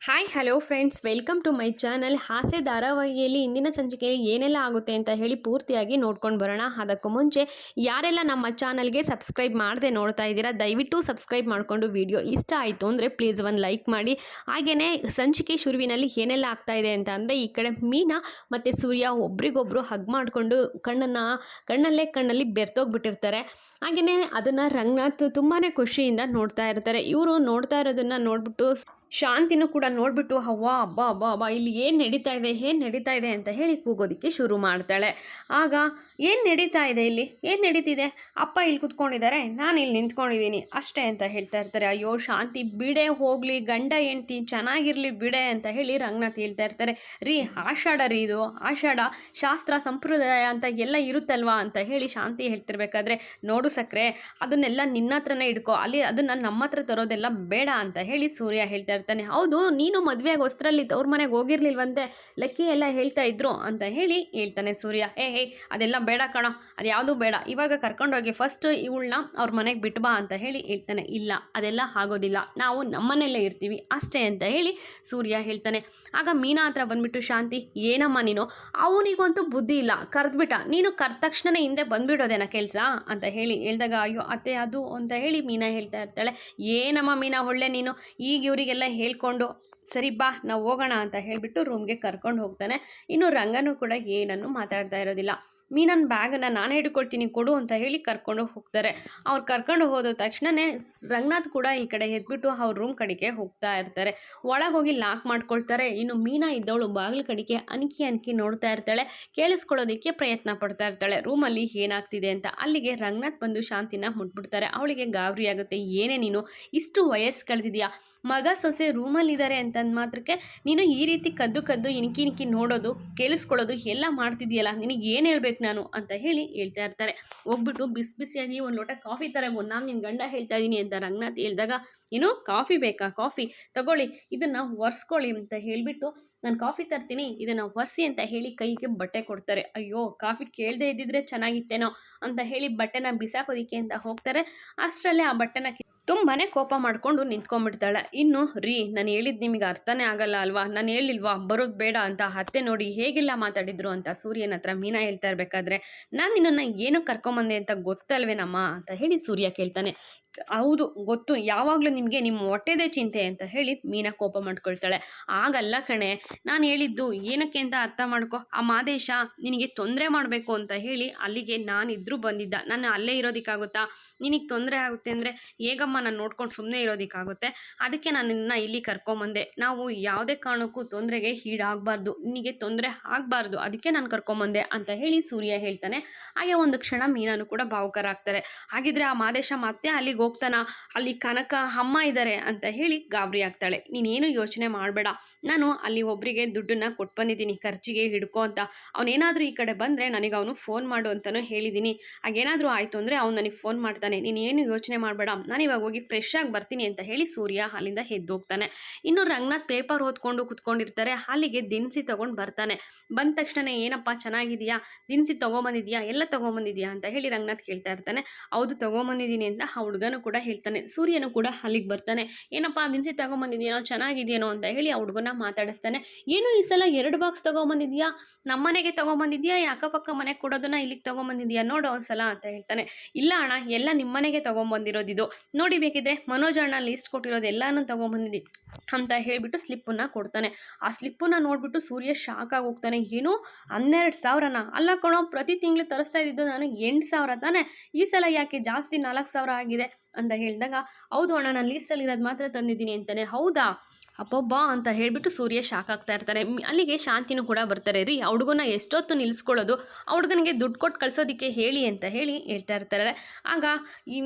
Hi hello friends welcome to my channel ಹಾಸ್ಯ ಧಾರಾವಾಹಿಯಲ್ಲಿ ಇಂದಿನ ಸಂಚಿಕೆಯಲ್ಲಿ ಏನೆಲ್ಲ ಆಗುತ್ತೆ ಅಂತ ಹೇಳಿ ಪೂರ್ತಿಯಾಗಿ ನೋಡ್ಕೊಂಡು ಬರೋಣ. ಅದಕ್ಕೂ ಮುಂಚೆ ಯಾರೆಲ್ಲ ನಮ್ಮ ಚಾನಲ್ಗೆ ಸಬ್ಸ್ಕ್ರೈಬ್ ಮಾಡದೆ ನೋಡ್ತಾ ಇದ್ದೀರಾ, ದಯವಿಟ್ಟು ಸಬ್ಸ್ಕ್ರೈಬ್ ಮಾಡಿಕೊಂಡು ವಿಡಿಯೋ ಇಷ್ಟ ಆಯಿತು ಅಂದರೆ ಪ್ಲೀಸ್ ಒಂದು ಲೈಕ್ ಮಾಡಿ. ಹಾಗೆಯೇ ಸಂಚಿಕೆ ಶುರುವಿನಲ್ಲಿ ಏನೆಲ್ಲ ಆಗ್ತಾ ಇದೆ ಅಂತ ಅಂದರೆ ಈ ಕಡೆ ಮೀನಾ ಮತ್ತು ಸೂರ್ಯ ಒಬ್ರಿಗೊಬ್ರು ಹಗ್ ಮಾಡಿಕೊಂಡು ಕಣ್ಣನ್ನು, ಕಣ್ಣಲ್ಲೇ ಕಣ್ಣಲ್ಲಿ ಬೆರ್ತೋಗ್ಬಿಟ್ಟಿರ್ತಾರೆ ಹಾಗೆಯೇ ಅದನ್ನು ರಂಗನಾಥ್ ತುಂಬಾ ಖುಷಿಯಿಂದ ನೋಡ್ತಾ ಇರ್ತಾರೆ. ಇವರು ನೋಡ್ತಾ ಇರೋದನ್ನು ನೋಡ್ಬಿಟ್ಟು ಶಾಂತಿನೂ ಕೂಡ ನೋಡ್ಬಿಟ್ಟು, ಹವ್ವ ಅಬ್ಬಾ ಅಬ್ಬಾ ಅಬ್ಬಾ ಇಲ್ಲಿ ಏನು ನಡೀತಾ ಇದೆ, ಏನು ನಡೀತಾ ಇದೆ ಅಂತ ಹೇಳಿ ಕೂಗೋದಕ್ಕೆ ಶುರು ಮಾಡ್ತಾಳೆ. ಆಗ ಏನು ನಡೀತಾ ಇದೆ ಇಲ್ಲಿ? ಏನು ನಡೀತಿದೆ? ಅಪ್ಪ ಇಲ್ಲಿ ಕುತ್ಕೊಂಡಿದ್ದಾರೆ, ನಾನು ಇಲ್ಲಿ ನಿಂತ್ಕೊಂಡಿದ್ದೀನಿ ಅಷ್ಟೇ ಅಂತ ಹೇಳ್ತಾ ಇರ್ತಾರೆ. ಅಯ್ಯೋ, ಶಾಂತಿ, ಬಿಡೆ ಹೋಗಲಿ, ಗಂಡ, ಹೆಂಡ್ತಿ, ಚೆನ್ನಾಗಿರಲಿ, ಬಿಡೆ ಅಂತ ಹೇಳಿ ರಂಗನಾಥ್ ಹೇಳ್ತಾ ಇರ್ತಾರೆ. ರೀ, ಆಷಾಢ ರೀ ಇದು, ಆಷಾಢ, ಶಾಸ್ತ್ರ, ಸಂಪ್ರದಾಯ ಅಂತ ಎಲ್ಲ ಇರುತ್ತಲ್ವಾ ಅಂತ ಹೇಳಿ ಶಾಂತಿ ಹೇಳ್ತಿರ್ಬೇಕಾದ್ರೆ, ನೋಡು ಸಕ್ಕರೆ ಅದನ್ನೆಲ್ಲ ನಿನ್ನ ಹತ್ರನೇ ಇಡ್ಕೋ ಅಲ್ಲಿ ಅದನ್ನು ನಮ್ಮ ಹತ್ರ ತರೋದೆಲ್ಲ ಬೇಡ ಅಂತ ಹೇಳಿ ಸೂರ್ಯ ಹೇಳ್ತಾ ಇರ್ತಾನೆ ಹೌದು, ನೀನು ಮದುವೆಯಾಗಿ ವಸ್ತ್ರಲ್ಲಿ ತವ್ರ ಮನೆಗೆ ಹೋಗಿರ್ಲಿಲ್ವಂತೆ, ಲಕ್ಕಿ ಎಲ್ಲ ಹೇಳ್ತಾ ಇದ್ರು ಅಂತ ಹೇಳಿ ಹೇಳ್ತಾನೆ ಸೂರ್ಯ. ಏ ಹೇ ಅದೆಲ್ಲ ಬೇಡ ಕಣ, ಅದು ಯಾವುದೂ ಬೇಡ, ಇವಾಗ ಕರ್ಕೊಂಡೋಗಿ ಫಸ್ಟ್ ಇವಳನ್ನ ಅವ್ರ ಮನೆಗೆ ಬಿಟ್ಟು ಬಾ ಅಂತ ಹೇಳಿ ಹೇಳ್ತಾನೆ. ಇಲ್ಲ, ಅದೆಲ್ಲ ಆಗೋದಿಲ್ಲ, ನಾವು ನಮ್ಮನೆಯಲ್ಲೇ ಇರ್ತೀವಿ ಅಷ್ಟೇ ಅಂತ ಹೇಳಿ ಸೂರ್ಯ ಹೇಳ್ತಾನೆ. ಆಗ ಮೀನಾ ಹತ್ರ ಬಂದ್ಬಿಟ್ಟು, ಶಾಂತಿ, ಏನಮ್ಮ ನೀನು? ಅವನಿಗಂತೂ ಬುದ್ಧಿ ಇಲ್ಲ, ಕರೆದ್ಬಿಟ್ಟ, ನೀನು ಕರೆದ ತಕ್ಷಣನೇ ಹಿಂದೆ ಬಂದ್ಬಿಡೋದೇನ ಕೆಲಸ ಅಂತ ಹೇಳಿ ಹೇಳ್ದಾಗ, ಅಯ್ಯೋ, ಅತ್ತೆ, ಅದು ಅಂತ ಹೇಳಿ ಮೀನಾ ಹೇಳ್ತಾ ಇರ್ತಾಳೆ. ಏನಮ್ಮ ಮೀನಾ, ಒಳ್ಳೆ ನೀನು? ಈಗ ಇವರಿಗೆಲ್ಲ ಹೇಳ್ಕೊಂಡು, ಸರಿ ಬಾ, ನಾವು ಹೋಗೋಣ ಅಂತ ಹೇಳಿಬಿಟ್ಟು ರೂಮ್ಗೆ ಕರ್ಕೊಂಡು ಹೋಗ್ತಾನೆ. ಇನ್ನು ರಂಗನೂ ಕೂಡ ಏನನ್ನು ಮಾತಾಡ್ತಾ ಇರೋದಿಲ್ಲ. ಮೀನನ್ ಬ್ಯಾಗನ್ನು ನಾನೇ ಹಿಡ್ಕೊಳ್ತೀನಿ ಕೊಡು ಅಂತ ಹೇಳಿ ಕರ್ಕೊಂಡು ಹೋಗ್ತಾರೆ. ಅವ್ರು ಕರ್ಕೊಂಡು ಹೋದ ತಕ್ಷಣವೇ ರಂಗನಾಥ್ ಕೂಡ ಈ ಕಡೆ ಎದ್ಬಿಟ್ಟು ಅವ್ರ ರೂಮ್ ಕಡೆಗೆ ಹೋಗ್ತಾ ಇರ್ತಾರೆ. ಒಳಗೋಗಿ ಲಾಕ್ ಮಾಡ್ಕೊಳ್ತಾರೆ. ಇನ್ನು ಮೀನಾ ಇದ್ದವಳು ಬಾಗಿಲು ಕಡೆಗೆ ಅನ್ಕಿ ಅನ್ಕಿ ನೋಡ್ತಾ ಇರ್ತಾಳೆ. ಕೇಳಿಸ್ಕೊಳ್ಳೋದಕ್ಕೆ ಪ್ರಯತ್ನ ಪಡ್ತಾ ಇರ್ತಾಳೆ. ರೂಮಲ್ಲಿ ಏನಾಗ್ತಿದೆ ಅಂತ ಅಲ್ಲಿಗೆ ರಂಗನಾಥ್ ಬಂದು ಶಾಂತಿನ ಮುಟ್ಬಿಡ್ತಾರೆ. ಅವಳಿಗೆ ಗಾಬರಿ ಆಗುತ್ತೆ. ಏನೇ ನೀನು, ಇಷ್ಟು ವಯಸ್ಸು ಕಳೆದಿದ್ಯಾ? ಮಗ ಸೊಸೆ ರೂಮಲ್ಲಿದ್ದಾರೆ ಅಂತಂದ ಮಾತ್ರಕ್ಕೆ ನೀನು ಈ ರೀತಿ ಕದ್ದು ಕದ್ದು ಇನ್ಕಿ ಇನ್ಕಿ ನೋಡೋದು, ಕೇಳಿಸ್ಕೊಳ್ಳೋದು ಎಲ್ಲ ಮಾಡ್ತಿದ್ಯಲ್ಲ? ನಿನಗೆ ಏನು ಹೇಳ್ಬೇಕು? ನಾನು ಅಂತ ಹೇಳಿ ಹೇಳ್ತಾ ಇರ್ತಾರೆ. ಹೋಗ್ಬಿಟ್ಟು ಬಿಸಿ ಬಿಸಿಯಾಗಿ ಒಂದು ಲೋಟ ಕಾಫಿ ತರಗು, ನಾನು ನಿನ್ನ ಗಂಡ ಹೇಳ್ತಾ ಇದ್ದೀನಿ ಅಂತ ರಂಗನಾಥ್ ಹೇಳಿದಾಗ, ಏನು ಕಾಫಿ ಬೇಕಾ? ಕಾಫಿ. ತಗೊಳ್ಳಿ, ಇದನ್ನು ಒರೆಸ್ಕೊಳ್ಳಿ ಅಂತ ಹೇಳಿಬಿಟ್ಟು ನಾನು ಕಾಫಿ ತರ್ತೀನಿ, ಇದನ್ನು ಒರೆಸಿ ಅಂತ ಹೇಳಿ ಕೈಗೆ ಬಟ್ಟೆ ಕೊಡ್ತಾರೆ. ಅಯ್ಯೋ, ಕಾಫಿ ಕೇಳದೆ ಇದ್ದಿದ್ರೆ ಚೆನ್ನಾಗಿತ್ತೇನೋ ಅಂತ ಹೇಳಿ ಬಟ್ಟೆನ ಬಿಸಾಕೋದಿಕ್ಕೆ ಅಂತ ಹೋಗ್ತಾರೆ. ಅಷ್ಟರಲ್ಲೇ ಆ ಬಟ್ಟೆನ ತುಂಬಾನೇ ಕೋಪ ಮಾಡಿಕೊಂಡು ನಿಂತ್ಕೊಂಡ್ಬಿಡ್ತಾಳೆ. ಇನ್ನು, ರೀ, ನಾನು ಹೇಳಿದ್ದು ನಿಮಗೆ ಅರ್ಥನೇ ಆಗಲ್ಲ ಅಲ್ವಾ? ನಾನು ಹೇಳಿಲ್ವಾ? ಬರೋದು ಬೇಡ ಅಂತ ಅತ್ತೆ ನೋಡಿ ಹೇಗೆಲ್ಲ ಮಾತಾಡಿದ್ರು ಅಂತ ಸೂರ್ಯನ ಹತ್ರ ಮೀನಾ ಹೇಳ್ತಾ ಇರಬೇಕಾದ್ರೆ, ನಾನು ನಿನ್ನನ್ನು ಏನು ಕರ್ಕೊಂಬಂದೆ ಅಂತ ಗೊತ್ತಲ್ವೇನಮ್ಮ? ಅಂತ ಹೇಳಿ ಸೂರ್ಯ ಕೇಳ್ತಾನೆ. ಹೌದು, ಗೊತ್ತು. ಯಾವಾಗಲೂ ನಿಮಗೆ ನಿಮ್ಮ ಹೊಟ್ಟೆದೇ ಚಿಂತೆ ಅಂತ ಹೇಳಿ ಮೀನಾ ಕೋಪ ಮಾಡ್ಕೊಳ್ತಾಳೆ. ಆಗಲ್ಲ ಕಣೆ, ನಾನು ಹೇಳಿದ್ದು ಏನಕ್ಕೆ ಅಂತ ಅರ್ಥ ಮಾಡ್ಕೊ. ಆ ಮಾದೇಶ ನಿನಗೆ ತೊಂದರೆ ಮಾಡಬೇಕು ಅಂತ ಹೇಳಿ ಅಲ್ಲಿಗೆ ನಾನಿದ್ರೂ ಬಂದಿದ್ದ. ನಾನು ಅಲ್ಲೇ ಇರೋದಕ್ಕಾಗುತ್ತಾ? ನಿನಗೆ ತೊಂದರೆ ಆಗುತ್ತೆ ಅಂದರೆ ಹೇಗಮ್ಮ ನಾನು ನೋಡ್ಕೊಂಡು ಸುಮ್ಮನೆ ಇರೋದಕ್ಕಾಗುತ್ತೆ? ಅದಕ್ಕೆ ನಾನು ನಿನ್ನ ಇಲ್ಲಿ ಕರ್ಕೊಂಬಂದೆ. ನಾವು ಯಾವುದೇ ಕಾರಣಕ್ಕೂ ತೊಂದರೆಗೆ ಈಡಾಗಬಾರ್ದು. ನಿನಗೆ ತೊಂದರೆ ಆಗಬಾರ್ದು. ಅದಕ್ಕೆ ನಾನು ಕರ್ಕೊಂಬಂದೆ ಅಂತ ಹೇಳಿ ಸೂರ್ಯ ಹೇಳ್ತಾನೆ. ಹಾಗೆ ಒಂದು ಕ್ಷಣ ಮೀನಾನು ಕೂಡ ಭಾವುಕರಾಗ್ತಾರೆ. ಹಾಗಿದ್ರೆ ಆ ಮಾದೇಶ ಮತ್ತೆ ಅಲ್ಲಿಗೆ ಹೋಗ್ತಾನ? ಅಲ್ಲಿ ಕನಕ ಅಮ್ಮ ಇದ್ದಾರೆ ಅಂತ ಹೇಳಿ ಗಾಬರಿ ಆಗ್ತಾಳೆ. ನೀನೇನು ಯೋಚನೆ ಮಾಡಬೇಡ. ನಾನು ಅಲ್ಲಿ ಒಬ್ಬರಿಗೆ ದುಡ್ಡನ್ನ ಕೊಟ್ಟು ಬಂದಿದ್ದೀನಿ, ಖರ್ಚಿಗೆ ಹಿಡ್ಕೊ ಅಂತ. ಅವನೇನಾದರೂ ಈ ಕಡೆ ಬಂದರೆ ನನಗೆ ಅವನು ಫೋನ್ ಮಾಡು ಅಂತಲೂ ಹೇಳಿದ್ದೀನಿ ಹಾಗೇನಾದರೂ ಆಯಿತು ಅಂದರೆ ಅವ್ನು ನನಗೆ ಫೋನ್ ಮಾಡ್ತಾನೆ. ನೀನೇನು ಯೋಚನೆ ಮಾಡಬೇಡ. ನಾನು ಇವಾಗ ಹೋಗಿ ಫ್ರೆಶ್ ಆಗಿ ಬರ್ತೀನಿ ಅಂತ ಹೇಳಿ ಸೂರ್ಯ ಅಲ್ಲಿಂದ ಎದ್ದೋಗ್ತಾನೆ. ಇನ್ನು ರಂಗನಾಥ್ ಪೇಪರ್ ಓದ್ಕೊಂಡು ಕುತ್ಕೊಂಡಿರ್ತಾರೆ. ಅಲ್ಲಿಗೆ ದಿನಸಿ ತೊಗೊಂಡು ಬರ್ತಾನೆ. ಬಂದ ತಕ್ಷಣ ಏನಪ್ಪ, ಚೆನ್ನಾಗಿದೆಯಾ? ದಿನಸಿ ತೊಗೊಂಬಂದಿದ್ಯಾ? ಎಲ್ಲ ತೊಗೊಂಬಂದಿದ್ಯಾ? ಅಂತ ಹೇಳಿ ರಂಗನಾಥ್ ಕೇಳ್ತಾ ಇರ್ತಾನೆ. ಹೌದು, ತೊಗೊಂಬಂದಿದ್ದೀನಿ ಅಂತ ಆ ಹುಡುಗನೂ ಕೂಡ ಹೇಳ್ತಾನೆ, ಸೂರ್ಯನು ಕೂಡ ಅಲ್ಲಿಗೆ ಬರ್ತಾನೆ. ಏನಪ್ಪ ದಿನಸಿ ತಗೊಂಬಂದಿದ್ಯೇನೋ, ಚೆನ್ನಾಗಿದೆಯೇನೋ ಅಂತ ಹೇಳಿ ಆ ಹುಡುಗನ ಮಾತಾಡಿಸ್ತಾನೆ. ಏನು ಈ ಸಲ ಎರಡು ಬಾಕ್ಸ್ ತಗೊಂಬಂದಿದ್ಯಾ? ನಮ್ಮ ಮನೆಗೆ ತಗೊಂಬಂದಿದ್ಯಾ? ಅಕ್ಕಪಕ್ಕ ಮನೆಗೆ ಕೊಡೋದನ್ನ ಇಲ್ಲಿಗೆ ತಗೊಂಬಂದಿದ್ಯಾ? ನೋಡು ಒಂದ್ಸಲ ಅಂತ ಹೇಳ್ತಾನೆ. ಇಲ್ಲ ಅಣ್ಣ, ಎಲ್ಲ ನಿಮ್ಮನೆಗೆ ತಗೊಂಬಂದಿರೋದಿದು. ನೋಡಿ ಬೇಕಿದ್ರೆ ಮನೋಜ್ ಅಣ್ಣ ಲೀಸ್ಟ್ ಕೊಟ್ಟಿರೋದು ಎಲ್ಲಾನು ತೊಗೊಂಬಂದಿದ್ದಿ ಅಂತ ಹೇಳಿಬಿಟ್ಟು ಸ್ಲಿಪ್ಪನ್ನು ಕೊಡ್ತಾನೆ. ಆ ಸ್ಲಿಪ್ಪನ್ನ ನೋಡಿಬಿಟ್ಟು ಸೂರ್ಯ ಶಾಕ್ ಆಗಿ ಹೋಗ್ತಾನೆ. ಏನು ಹನ್ನೆರಡು ಸಾವಿರನ? ಅಲ್ಲ ಕಣೋ, ಪ್ರತಿ ತಿಂಗಳು ತರಿಸ್ತಾ ಇದ್ದಿದ್ದು ನಾನು ಎಂಟು ಸಾವಿರ ತಾನೆ? ಈ ಸಲ ಯಾಕೆ ಜಾಸ್ತಿ ನಾಲ್ಕು ಸಾವಿರ ಆಗಿದೆ? ಅಂತ ಹೇಳಿದಾಗ, ಹೌದು ಅಣ್ಣ, ನಾನು ಲೀಸ್ಟಲ್ಲಿ ಇರೋದು ಮಾತ್ರ ತಂದಿದ್ದೀನಿ ಅಂತಾನೆ. ಹೌದಾ? ಅಪ್ಪೊಬ್ಬ ಅಂತ ಹೇಳಿಬಿಟ್ಟು ಸೂರ್ಯ ಶಾಕ್ ಆಗ್ತಾ ಇರ್ತಾರೆ. ಅಲ್ಲಿಗೆ ಶಾಂತಿನೂ ಕೂಡ ಬರ್ತಾರೆ. ರೀ, ಆ ಹುಡುಗನ ಎಷ್ಟೊತ್ತು ನಿಲ್ಲಿಸ್ಕೊಳ್ಳೋದು ಆ ಹುಡುಗನಿಗೆ ದುಡ್ಡು ಕೊಟ್ಟು ಕಳಿಸೋದಕ್ಕೆ ಹೇಳಿ ಅಂತ ಹೇಳಿ ಹೇಳ್ತಾ ಇರ್ತಾರೆ. ಆಗ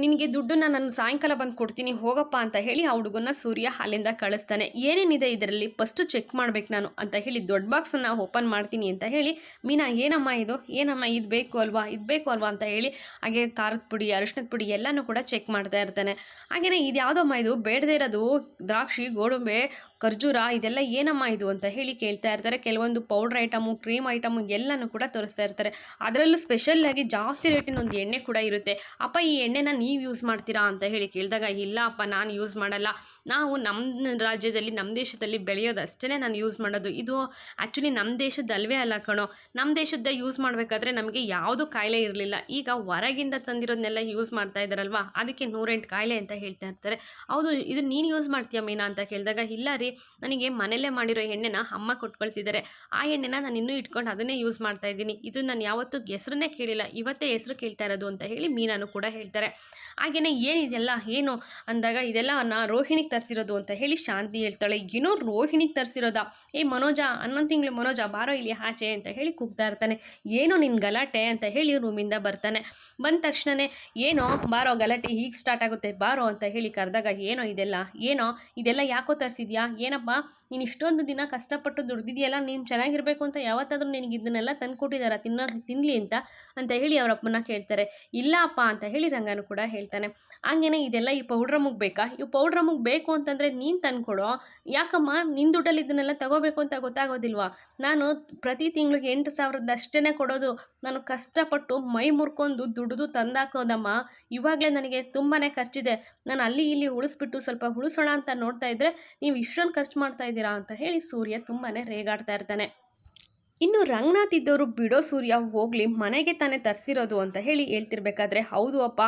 ನಿನಗೆ ದುಡ್ಡನ್ನ ನಾನು ಸಾಯಂಕಾಲ ಬಂದು ಕೊಡ್ತೀನಿ, ಹೋಗಪ್ಪ ಅಂತ ಹೇಳಿ ಆ ಹುಡುಗನ ಸೂರ್ಯ ಅಲ್ಲಿಂದ ಕಳಿಸ್ತಾನೆ. ಏನೇನಿದೆ ಇದರಲ್ಲಿ? ಫಸ್ಟು ಚೆಕ್ ಮಾಡ್ಬೇಕು ನಾನು ಅಂತ ಹೇಳಿ ದೊಡ್ಡ ಬಾಕ್ಸನ್ನು ಓಪನ್ ಮಾಡ್ತೀನಿ ಅಂತ ಹೇಳಿ, ಮೀನಾ, ಏನಮ್ಮ ಇದು? ಏನಮ್ಮ, ಇದು ಬೇಕು ಅಲ್ವಾ? ಇದು ಬೇಕು ಅಲ್ವಾ? ಅಂತ ಹೇಳಿ, ಹಾಗೆ ಖಾರದ ಪುಡಿ, ಅರಿಶಿನದ ಪುಡಿ ಎಲ್ಲನೂ ಕೂಡ ಚೆಕ್ ಮಾಡ್ತಾ ಇರ್ತಾನೆ. ಹಾಗೆಯೇ ಇದು ಯಾವುದಮ್ಮ ಇದು? ಬೇಡದೇ ಇರೋದು ದ್ರಾಕ್ಷಿ, ಗೋಡಂಬೆ ಖರ್ಜೂರ ಇದೆಲ್ಲ ಏನಮ್ಮ ಇದು ಅಂತ ಹೇಳಿ ಕೇಳ್ತಾ ಇರ್ತಾರೆ. ಕೆಲವೊಂದು ಪೌಡ್ರ್ ಐಟಮು ಕ್ರೀಮ್ ಐಟಮು ಎಲ್ಲನೂ ಕೂಡ ತೋರಿಸ್ತಾ ಇರ್ತಾರೆ. ಅದರಲ್ಲೂ ಸ್ಪೆಷಲ್ಲಾಗಿ ಜಾಸ್ತಿ ರೇಟಿನ ಒಂದು ಎಣ್ಣೆ ಕೂಡ ಇರುತ್ತೆ. ಅಪ್ಪ, ಈ ಎಣ್ಣೆನ ನೀವು ಯೂಸ್ ಮಾಡ್ತೀರಾ ಅಂತ ಹೇಳಿ ಕೇಳಿದಾಗ, ಇಲ್ಲ ಅಪ್ಪ, ನಾನು ಯೂಸ್ ಮಾಡಲ್ಲ. ನಾವು ನಮ್ಮ ರಾಜ್ಯದಲ್ಲಿ ನಮ್ಮ ದೇಶದಲ್ಲಿ ಬೆಳೆಯೋದಷ್ಟೇ ನಾನು ಯೂಸ್ ಮಾಡೋದು. ಇದು ಆ್ಯಕ್ಚುಲಿ ನಮ್ಮ ದೇಶದ ಅಲ್ವೇ ಅಲ್ಲ ಕಣೋ. ನಮ್ಮ ದೇಶದ ಯೂಸ್ ಮಾಡಬೇಕಾದ್ರೆ ನಮಗೆ ಯಾವುದು ಕಾಯಿಲೆ ಇರಲಿಲ್ಲ. ಈಗ ಹೊರಗಿಂದ ತಂದಿರೋದನ್ನೆಲ್ಲ ಯೂಸ್ ಮಾಡ್ತಾ ಇದ್ದಾರಲ್ವಾ ಅದಕ್ಕೆ ನೂರೆಂಟು ಕಾಯಿಲೆ ಅಂತ ಹೇಳ್ತಾ ಇರ್ತಾರೆ. ಹೌದು ಇದು ನೀನು ಯೂಸ್ ಮಾಡ್ತೀಯ ಮೀನಾ ಅಂತ ಕೇಳಿದಾಗ, ಇಲ್ಲ ರೀ, ನನಗೆ ಮನೆಯಲ್ಲೇ ಮಾಡಿರೋ ಎಣ್ಣೆನ ಅಮ್ಮ ಕೊಟ್ಟು ಕಳಿಸಿದ್ದಾರೆ ಆ ಎಣ್ಣೆನ ನಾನು ಇನ್ನೂ ಇಟ್ಕೊಂಡು ಅದನ್ನೇ ಯೂಸ್ ಮಾಡ್ತಾ ಇದ್ದೀನಿ. ಇದು ನಾನು ಯಾವತ್ತೂ ಹೆಸ್ರನ್ನೇ ಕೇಳಿಲ್ಲ, ಇವತ್ತೇ ಹೆಸರು ಕೇಳ್ತಾ ಇರೋದು ಅಂತ ಹೇಳಿ ಮೀನಾನು ಕೂಡ ಹೇಳ್ತಾರೆ. ಹಾಗೆಯೇ ಏನಿದೆಲ್ಲ ಏನು ಅಂದಾಗ ಇದೆಲ್ಲ ನಾನು ರೋಹಿಣಿಗೆ ತರಿಸಿರೋದು ಅಂತ ಹೇಳಿ ಶಾಂತಿ ಹೇಳ್ತಾಳೆ. ಏನೋ ರೋಹಿಣಿಗೆ ತರಿಸಿರೋದಾ? ಏ ಮನೋಜ, ಹನ್ನೊಂದು ತಿಂಗಳು ಮನೋಜ, ಬಾರೋ ಇಲ್ಲಿ ಆಚೆ ಅಂತ ಹೇಳಿ ಕೂಗ್ತಾ ಇರ್ತಾನೆ. ಏನೋ ನಿನ್ನ ಗಲಾಟೆ ಅಂತ ಹೇಳಿ ರೂಮಿಂದ ಬರ್ತಾನೆ. ಬಂದ ತಕ್ಷಣವೇ ಏನೋ ಬಾರೋ ಗಲಾಟೆ ಹೀಗೆ ಸ್ಟಾರ್ಟ್ ಆಗುತ್ತೆ, ಬಾರೋ ಅಂತ ಹೇಳಿ ಕರೆದಾಗ, ಏನೋ ಇದೆಲ್ಲ ಏನೋ ಇದೆಲ್ಲ ಯಾಕೋ ತರಿಸಿದ್ಯಾ? ಏನಪ್ಪ, ನೀನು ಇಷ್ಟೊಂದು ದಿನ ಕಷ್ಟಪಟ್ಟು ದುಡ್ದಿದೆಯಲ್ಲ, ನೀನು ಚೆನ್ನಾಗಿರಬೇಕು ಅಂತ ಯಾವತ್ತಾದರೂ ನಿನಗೆ ಇದನ್ನೆಲ್ಲ ತಂದುಕೊಟ್ಟಿದ್ದಾರ ತಿನ್ನೋ ತಿನ್ನಲಿ ಅಂತ ಅಂತ ಹೇಳಿ ಅವರಪ್ಪನ ಕೇಳ್ತಾರೆ. ಇಲ್ಲ ಅಪ್ಪ ಅಂತ ಹೇಳಿ ರಂಗನು ಕೂಡ ಹೇಳ್ತಾನೆ. ಹಂಗೇನೆ ಇದೆಲ್ಲ ಈ ಪೌಡ್ರ್ ಬೇಕಾ? ಈ ಪೌಡ್ರ್ ಬೇಕು ಅಂತಂದರೆ ನೀನು ತಂದ್ಕೊಡೋ? ಯಾಕಮ್ಮ ನಿನ್ನ ದುಡ್ಡಲ್ಲಿ ಇದನ್ನೆಲ್ಲ ತಗೋಬೇಕು ಅಂತ ಗೊತ್ತಾಗೋದಿಲ್ವಾ? ನಾನು ಪ್ರತಿ ತಿಂಗಳಿಗೆ ಎಂಟು ಸಾವಿರದಷ್ಟೇ ಕೊಡೋದು. ನಾನು ಕಷ್ಟಪಟ್ಟು ಮೈ ಮುರ್ಕೊಂಡು ದುಡಿದು ತಂದಾಕೋದಮ್ಮ. ಇವಾಗಲೇ ನನಗೆ ತುಂಬಾ ಖರ್ಚಿದೆ. ನಾನು ಅಲ್ಲಿ ಇಲ್ಲಿ ಉಳಿಸ್ಬಿಟ್ಟು ಸ್ವಲ್ಪ ಉಳಿಸೋಣ ಅಂತ ನೋಡ್ತಾ ಇದ್ರೆ, ನೀವು ಇಷ್ಟೊಂದು ಖರ್ಚು ಮಾಡ್ತಾ ಇದ್ದೀರಾ ಅಂತ ಹೇಳಿ ಸೂರ್ಯ ತುಂಬಾ ರೇಗಾಡ್ತಾ ಇರ್ತಾನೆ. ಇನ್ನು ರಂಗನಾಥ್ ಇದ್ದವರು ಬಿಡೋ ಸೂರ್ಯ ಹೋಗಲಿ, ಮನೆಗೆ ತಾನೇ ತರಿಸಿರೋದು ಅಂತ ಹೇಳಿ ಹೇಳ್ತಿರ್ಬೇಕಾದ್ರೆ, ಹೌದು ಅಪ್ಪ,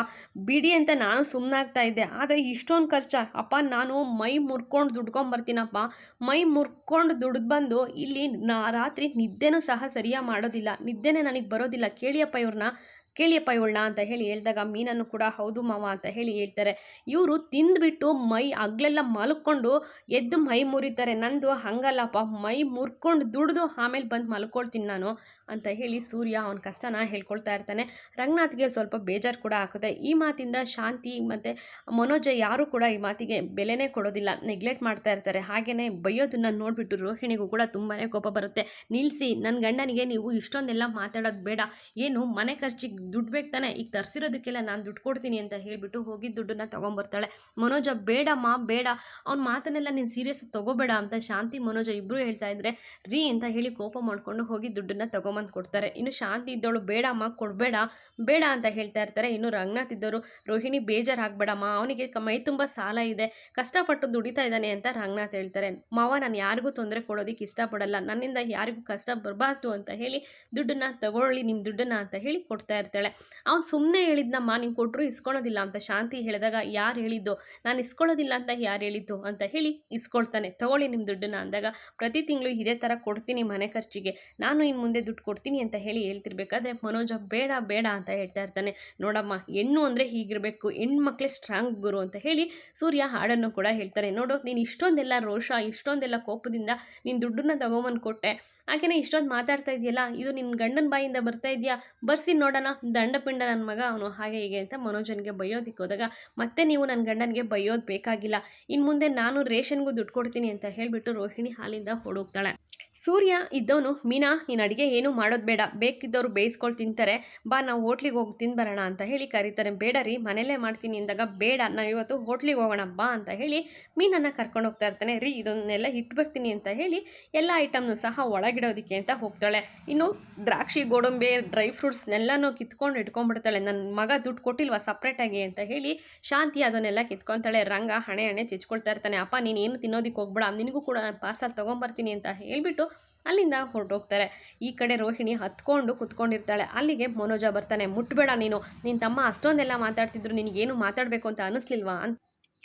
ಬಿಡಿ ಅಂತ ನಾನು ಸುಮ್ಮನಾಗ್ತಾ ಇದ್ದೆ. ಆದರೆ ಇಷ್ಟೊಂದು ಖರ್ಚ. ಅಪ್ಪ, ನಾನು ಮೈ ಮುರ್ಕೊಂಡು ದುಡ್ಕೊಂಬರ್ತೀನಪ್ಪ ಮೈ ಮುರ್ಕೊಂಡು ದುಡ್ದು ಬಂದು ಇಲ್ಲಿ ನಾ, ರಾತ್ರಿ ನಿದ್ದೆನೂ ಸಹ ಸರಿಯಾಗಿ ಮಾಡೋದಿಲ್ಲ. ನಿದ್ದೆನೇ ನನಗೆ ಬರೋದಿಲ್ಲ. ಕೇಳಿಯಪ್ಪ ಇವ್ರನ್ನ ಕೇಳಿಯಪ್ಪ ಇವಳನ್ನ ಅಂತ ಹೇಳಿ ಹೇಳಿದಾಗ ಮೀನನ್ನು ಕೂಡ ಹೌದು ಮಾವ ಅಂತ ಹೇಳಿ ಹೇಳ್ತಾರೆ. ಇವರು ತಿಂದ್ಬಿಟ್ಟು ಮೈ ಹಗ್ಲೆಲ್ಲ ಮಲ್ಕೊಂಡು ಎದ್ದು ಮೈ ಮುರಿತಾರೆ. ನಂದು ಹಂಗಲ್ಲಪ್ಪ, ಮೈ ಮುರ್ಕೊಂಡು ದುಡ್ದು ಆಮೇಲೆ ಬಂದು ಮಲ್ಕೊಳ್ತೀನಿ ನಾನು ಅಂತ ಹೇಳಿ ಸೂರ್ಯ ಅವನ ಕಷ್ಟನ ಹೇಳ್ಕೊಳ್ತಾ ಇರ್ತಾನೆ. ರಂಗನಾಥ್ಗೆ ಸ್ವಲ್ಪ ಬೇಜಾರು ಕೂಡ ಆಗುತ್ತೆ. ಈ ಮಾತಿಂದ ಶಾಂತಿ ಮತ್ತು ಮನೋಜ ಯಾರೂ ಕೂಡ ಈ ಮಾತಿಗೆ ಬೆಲೆನೇ ಕೊಡೋದಿಲ್ಲ. ನೆಗ್ಲೆಕ್ಟ್ ಮಾಡ್ತಾ ಇರ್ತಾರೆ. ಹಾಗೆಯೇ ಬೈಯೋದನ್ನು ನೋಡಿಬಿಟ್ಟು ರೋಹಿಣಿಗೂ ಕೂಡ ತುಂಬಾ ಕೋಪ ಬರುತ್ತೆ. ನಿಲ್ಲಿಸಿ ನನ್ನ ಗಂಡನಿಗೆ ನೀವು ಇಷ್ಟೊಂದೆಲ್ಲ ಮಾತಾಡೋದು ಬೇಡ. ಏನು ಮನೆ ಖರ್ಚಿಗೆ ದುಡ್ಡು ಬೇಕು ತಾನೆ? ಈಗ ತರಿಸಿರೋದಕ್ಕೆಲ್ಲ ನಾನು ದುಡ್ಡು ಕೊಡ್ತೀನಿ ಅಂತ ಹೇಳಿಬಿಟ್ಟು ಹೋಗಿ ದುಡ್ಡನ್ನ ತೊಗೊಂಬರ್ತಾಳೆ. ಮನೋಜ, ಬೇಡಮ್ಮ, ಬೇಡ. ಅವ್ನ ಮಾತನ್ನೆಲ್ಲ ನೀನು ಸೀರಿಯಸ್ ತೊಗೋಬೇಡ ಅಂತ ಶಾಂತಿ, ಮನೋಜ ಇಬ್ಬರು ಹೇಳ್ತಾ ಇದ್ರೆ, ರೀ ಅಂತ ಹೇಳಿ ಕೋಪ ಮಾಡಿಕೊಂಡು ಹೋಗಿ ದುಡ್ಡನ್ನ ತೊಗೊಂಬಂದು ಕೊಡ್ತಾರೆ. ಇನ್ನು ಶಾಂತಿ ಇದ್ದವಳು, ಬೇಡಮ್ಮ, ಕೊಡಬೇಡ. ಬೇಡ ಅಂತ ಹೇಳ್ತಾ ಇರ್ತಾರೆ. ಇನ್ನು ರಂಗನಾಥ್ ಇದ್ದವರು, ರೋಹಿಣಿ, ಬೇಜಾರಾಗಬೇಡಮ್ಮ. ಅವನಿಗೆ ಮೈ ತುಂಬ ಸಾಲ ಇದೆ. ಕಷ್ಟಪಟ್ಟು ದುಡಿತಾ ಇದ್ದಾನೆ ಅಂತ ರಂಗನಾಥ್ ಹೇಳ್ತಾರೆ. ಮಾವ, ನಾನು ಯಾರಿಗೂ ತೊಂದರೆ ಕೊಡೋದಕ್ಕೆ ಇಷ್ಟಪಡಲ್ಲ. ನನ್ನಿಂದ ಯಾರಿಗೂ ಕಷ್ಟ ಬರಬಾರ್ದು ಅಂತ ಹೇಳಿ ದುಡ್ಡನ್ನ ತಗೊಳ್ಳಿ ನಿಮ್ಮ ದುಡ್ಡನ್ನ ಅಂತ ಹೇಳಿ ಕೊಡ್ತಾ ಇರ್ತಾಳೆ ಅವ್ನು ಸುಮ್ಮನೆ ಹೇಳಿದ್ನಮ್ಮ ನೀನು ಕೊಟ್ಟರು ಇಸ್ಕೊಳೋದಿಲ್ಲ ಅಂತ ಶಾಂತಿ ಹೇಳಿದಾಗ ಯಾರು ಹೇಳಿದ್ದು? ನಾನು ಇಸ್ಕೊಳ್ಳೋದಿಲ್ಲ ಅಂತ ಯಾರು ಹೇಳಿದ್ದು? ಅಂತ ಹೇಳಿ ಇಸ್ಕೊಳ್ತಾನೆ. ತಗೊಳ್ಳಿ ನಿಮ್ಮ ದುಡ್ಡನ್ನು ಅಂದಾಗ, ಪ್ರತಿ ತಿಂಗಳು ಇದೇ ಥರ ಕೊಡ್ತೀನಿ ಮನೆ ಖರ್ಚಿಗೆ. ನಾನು ಇನ್ನು ಮುಂದೆ ದುಡ್ಡು ಕೊಡ್ತೀನಿ ಅಂತ ಹೇಳಿ ಹೇಳ್ತಿರ್ಬೇಕಾದ್ರೆ, ಮನೋಜ, ಬೇಡ ಬೇಡ ಅಂತ ಹೇಳ್ತಾ ಇರ್ತಾನೆ. ನೋಡಮ್ಮ, ಹೆಣ್ಣು ಅಂದರೆ ಹೀಗಿರಬೇಕು, ಹೆಣ್ಮಕ್ಳೇ ಸ್ಟ್ರಾಂಗ್ ಗುರು ಅಂತ ಹೇಳಿ ಸೂರ್ಯ ಹಾಡನ್ನು ಕೂಡ ಹೇಳ್ತಾನೆ ನೋಡು, ನೀನು ಇಷ್ಟೊಂದೆಲ್ಲ ರೋಷ, ಇಷ್ಟೊಂದೆಲ್ಲ ಕೋಪದಿಂದ ನೀನು ದುಡ್ಡನ್ನ ತಗೊಂಬಂದು ಕೊಟ್ಟೆ ಹಾಗೆಯೇ ಇಷ್ಟೊಂದು ಮಾತಾಡ್ತಾ ಇದೆಯಲ್ಲ, ಇದು ನಿನ್ನ ಗಂಡನ ಬಾಯಿಂದ ಬರ್ತಾ ಇದೆಯಾ? ಬರ್ಸಿ ನೋಡೋಣ ದಂಡಪಿಂಡ ನನ್ನ ಮಗ, ಅವನು ಹಾಗೆ ಹೀಗೆ ಅಂತ ಮನೋಜನ್ಗೆ ಬೈಯೋದಕ್ಕೆ ಹೋದಾಗ, ಮತ್ತೆ ನೀವು ನನ್ನ ಗಂಡನಿಗೆ ಬೈಯೋದು ಬೇಕಾಗಿಲ್ಲ. ಇನ್ನು ಮುಂದೆ ನಾನು ರೇಷನ್ಗೂ ದುಡ್ಡು ಕೊಡ್ತೀನಿ ಅಂತ ಹೇಳಿಬಿಟ್ಟು ರೋಹಿಣಿ ಹಾಲಿಂದ ಹೊಡೋಗ್ತಾಳೆ. ಸೂರ್ಯ ಇದ್ದವನು, ಮೀನಾ, ನೀನು ಅಡುಗೆ ಏನೂ ಮಾಡೋದು ಬೇಡ. ಬೇಕಿದ್ದವರು ಬೇಯಿಸ್ಕೊಂಡು ತಿಂತಾರೆ. ಬಾ, ನಾವು ಹೋಟ್ಲಿಗೆ ಹೋಗಿ ತಿನ್ಬರೋಣ ಅಂತ ಹೇಳಿ ಕರೀತಾರೆ. ಬೇಡ ರೀ ಮನೇಲೇ ಮಾಡ್ತೀನಿ ಅಂದಾಗ ಬೇಡ. ನಾವು ಇವತ್ತು ಹೋಟ್ಲಿಗೆ ಹೋಗೋಣ, ಬಾ ಅಂತ ಹೇಳಿ ಮೀನನ್ನು ಕರ್ಕೊಂಡು ಹೋಗ್ತಾ ಇರ್ತಾನೆ. ರೀ, ಇದನ್ನೆಲ್ಲ ಇಟ್ಟು ಬರ್ತೀನಿ ಅಂತ ಹೇಳಿ ಎಲ್ಲ ಐಟಮ್ನು ಸಹ ಒಳಗಿಡೋದಕ್ಕೆ ಅಂತ ಹೋಗ್ತಾಳೆ. ಇನ್ನು ದ್ರಾಕ್ಷಿ, ಗೋಡಂಬಿ ಡ್ರೈ ಫ್ರೂಟ್ಸ್ನೆಲ್ಲನೂ ಕಿತ್ಕೊಂಡು ಇಟ್ಕೊಂಡ್ಬಿಡ್ತಾಳೆ. ನನ್ನ ಮಗ ದುಡ್ಡು ಕೊಟ್ಟಿಲ್ವಾ ಸಪ್ರೇಟಾಗಿ ಅಂತ ಹೇಳಿ ಶಾಂತಿ ಅದನ್ನೆಲ್ಲ ಕಿತ್ಕೊತಾಳೆ. ರಂಗ ಹಣೆ ಹಣೆ ಚಿಚ್ಕೊಳ್ತಾ ಇರ್ತಾನೆ. ಅಪ್ಪ, ನೀನು ಏನು ತಿನ್ನೋದಕ್ಕೆ ಹೋಗ್ಬೇಡ. ನಿನಗೂ ಕೂಡ ಪಾರ್ಸಲ್ ತೊಗೊಂಬರ್ತೀನಿ ಅಂತ ಹೇಳಿಬಿಟ್ಟು ಅಲ್ಲಿಂದ ಹೊರಟೋಗ್ತಾರೆ. ಈ ಕಡೆ ರೋಹಿಣಿ ಹತ್ಕೊಂಡು ಕುತ್ಕೊಂಡಿರ್ತಾಳೆ. ಅಲ್ಲಿಗೆ ಮನೋಜ ಬರ್ತಾನೆ. ಮುಟ್ಬೇಡ ನೀನು. ನಿನ್ನ ತಮ್ಮ ಅಷ್ಟೊಂದೆಲ್ಲ ಮಾತಾಡ್ತಿದ್ರು. ನಿನಗೇನು ಮಾತಾಡಬೇಕು ಅಂತ ಅನ್ನಿಸ್ಲಿಲ್ವಾ ಅಂತ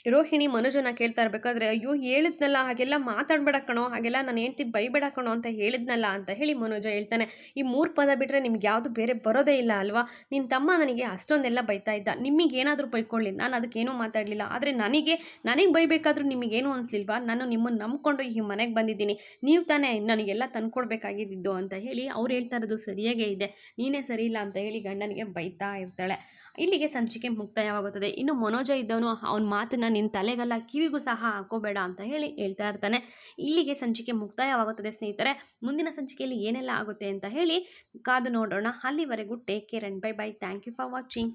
ರೋಹಿಣಿ ಮನೋಜನ ಕೇಳ್ತಾ ಇರಬೇಕಾದ್ರೆ, ಅಯ್ಯೋ, ಹೇಳಿದ್ನಲ್ಲ, ಹಾಗೆಲ್ಲ ಮಾತಾಡ್ಬೇಡ ಕಣೋ, ಹಾಗೆಲ್ಲ ನಾನು ಹೆಂಡ್ತಿ ಬೈಬೇಡ ಕಣೋ ಅಂತ ಹೇಳಿದ್ನಲ್ಲ ಅಂತ ಹೇಳಿ ಮನೋಜ ಹೇಳ್ತಾನೆ. ಈ ಮೂರು ಪದ ಬಿಟ್ಟರೆ ನಿಮ್ಗೆ ಯಾವುದು ಬೇರೆ ಬರೋದೇ ಇಲ್ಲ ಅಲ್ವಾ? ನಿನ್ನ ತಮ್ಮ ನನಗೆ ಅಷ್ಟೊಂದೆಲ್ಲ ಬೈತಾ ಇದ್ದ. ನಿಮಗೆ ಏನಾದರೂ ಬೈಕೊಳ್ಳಿ ನಾನು ಅದಕ್ಕೇನೂ ಮಾತಾಡಲಿಲ್ಲ. ಆದರೆ ನನಗೆ ನನಗೆ ಬೈಬೇಕಾದ್ರೂ ನಿಮಗೇನು ಅನಿಸ್ಲಿಲ್ವಾ? ನಾನು ನಿಮ್ಮನ್ನು ನಂಬ್ಕೊಂಡು ಈ ಮನೆಗೆ ಬಂದಿದ್ದೀನಿ. ನೀವು ತಾನೇ ನನಗೆಲ್ಲ ತಂದ್ಕೊಡ್ಬೇಕಾಗಿದ್ದು ಅಂತ ಹೇಳಿ ಅವ್ರು ಹೇಳ್ತಾ ಇರೋದು ಸರಿಯಾಗೇ ಇದೆ. ನೀನೇ ಸರಿ ಇಲ್ಲ ಅಂತ ಹೇಳಿ ಗಂಡನಿಗೆ ಬೈತಾ ಇರ್ತಾಳೆ. ಇಲ್ಲಿಗೆ ಸಂಚಿಕೆ ಮುಕ್ತಾಯವಾಗುತ್ತದೆ. ಇನ್ನು ಮನೋಜ ಇದ್ದವನು ಅವನ ಮಾತನ್ನ ನಿನ್ನ ತಲೆಗಲ್ಲ, ಕಿವಿಗೂ ಸಹ ಹಾಕೋಬೇಡ ಅಂತ ಹೇಳಿ ಹೇಳ್ತಾ ಇರ್ತಾನೆ. ಇಲ್ಲಿಗೆ ಸಂಚಿಕೆ ಮುಕ್ತಾಯವಾಗುತ್ತದೆ ಸ್ನೇಹಿತರೆ. ಮುಂದಿನ ಸಂಚಿಕೆಯಲ್ಲಿ ಏನೆಲ್ಲ ಆಗುತ್ತೆ ಅಂತ ಹೇಳಿ ಕಾದು ನೋಡೋಣ. ಅಲ್ಲಿವರೆಗೂ take care and bye bye thank you for watching